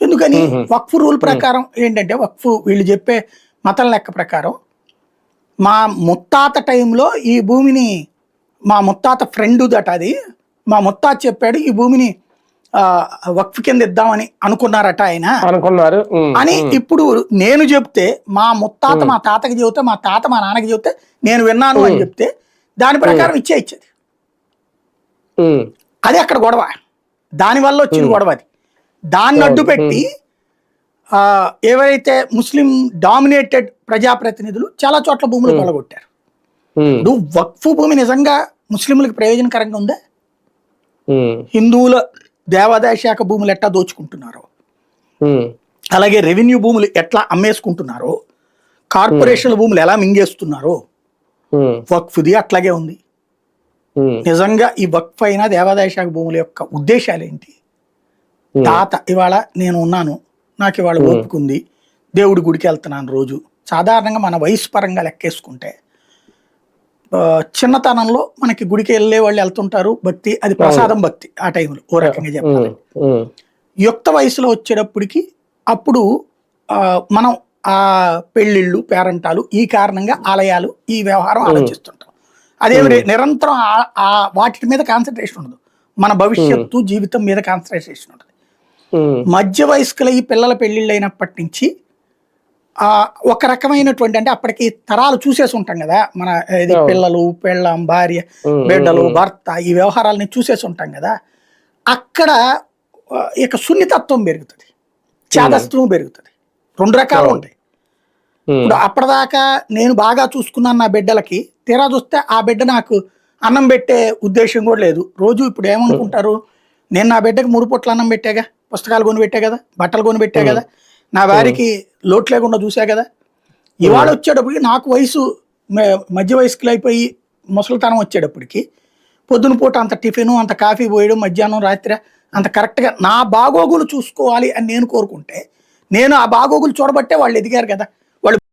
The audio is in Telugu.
ఎందుకని వక్ఫ్ రూల్ ప్రకారం ఏంటంటే వక్ఫ్ వీళ్ళు చెప్పే మతం లెక్క ప్రకారం మా ముత్తాత టైంలో ఈ భూమిని మా ముత్తాత ఫ్రెండ్ దట అది మా ముత్తాత చెప్పాడు ఈ భూమిని వక్ఫ్ కింద ఇద్దామని అనుకున్నారట ఆయన. అనుకున్నారు. అని ఇప్పుడు నేను చెప్తే మా ముత్తాత మా తాతకి చెబితే మా తాత మా నాన్నకి చెబితే నేను విన్నాను అని చెప్తే దాని ప్రకారం ఇచ్చే ఇచ్చేది. అది అక్కడ గొడవ. దానివల్ల వచ్చిన గొడవ అది. దాన్ని అడ్డు పెట్టి ఏవైతే ముస్లిం డామినేటెడ్ ప్రజాప్రతినిధులు చాలా చోట్ల భూములు కొలగొట్టారు ఇప్పుడు వక్ఫ్ భూమి నిజంగా ముస్లింలకు ప్రయోజనకరంగా ఉందా? హిందువుల దేవాదాయ శాఖ భూములు ఎట్లా దోచుకుంటున్నారో అలాగే రెవెన్యూ భూములు ఎట్లా అమ్మేసుకుంటున్నారో కార్పొరేషన్ల భూములు ఎలా మింగేస్తున్నారో వక్ఫ్ది అట్లాగే ఉంది. నిజంగా ఈ వక్ఫ్ అయిన దేవాదాయ శాఖ భూముల యొక్క ఉద్దేశాలు ఏంటి తాత ఇవాళ నేను ఉన్నాను. నాకు ఇవాళ ఉంది దేవుడి గుడికి వెళ్తున్నాను రోజు. సాధారణంగా మన వయసు పరంగా లెక్కేసుకుంటే చిన్నతనంలో మనకి గుడికి వెళ్ళే వాళ్ళు వెళ్తుంటారు. భక్తి అది ప్రసాదం భక్తి ఆ టైంలో ఓ రకంగా చెప్పాలి యుక్త వయసులో వచ్చేటప్పటికి అప్పుడు మనం ఆ పెళ్ళిళ్ళు పేరంటాలు ఈ కారణంగా ఆలయాలు ఈ వ్యవహారం ఆలోచిస్తుంటాం. అదేమి రే- నిరంతరం ఆ- వాటి మీద కాన్సన్ట్రేషన్ ఉండదు. మన భవిష్యత్తు జీవితం మీద కాన్సన్ట్రేషన్ ఉమ్, మధ్య వయస్కుల ఈ పిల్లల పెళ్ళిళ్ళు అయినప్పటి నుంచి ఆ ఒక రకమైనటువంటి అంటే అప్పటికి తరాలు చూసేసి ఉంటాం కదా మన ఇది పిల్లలు పెళ్ళం భార్య బిడ్డలు భర్త ఈ వ్యవహారాలని చూసేసి ఉంటాం కదా అక్కడ ఇక సున్నితత్వం పెరుగుతుంది చేదస్త్వం పెరుగుతుంది. రెండు రకాలు ఉంటాయి. ఇప్పుడు అప్పటిదాకా నేను బాగా చూసుకున్నాను నా బిడ్డలకి తీరా చూస్తే ఆ బిడ్డ నాకు అన్నం పెట్టే ఉద్దేశం కూడా లేదు. రోజు ఇప్పుడు ఏమనుకుంటారు? నేను నా బిడ్డకి మూడు పూట్ల అన్నం పెట్టాగా? పుస్తకాలు కొని పెట్టా కదా బట్టలు కొని పెట్టా కదా నా భార్యకి లోటు లేకుండా చూసా కదా. ఇవాళ వచ్చేటప్పటికి నాకు వయసు మధ్య వయస్కులు అయిపోయి ముసలితనం వచ్చేటప్పటికి పొద్దున పూట అంత టిఫిన్ అంత కాఫీ పోయడం మధ్యాహ్నం రాత్రి అంత కరెక్ట్గా నా బాగోగులు చూసుకోవాలి అని నేను కోరుకుంటే నేను ఆ బాగోగులు చూడబట్టే వాళ్ళు ఎదిగారు కదా. వాళ్ళు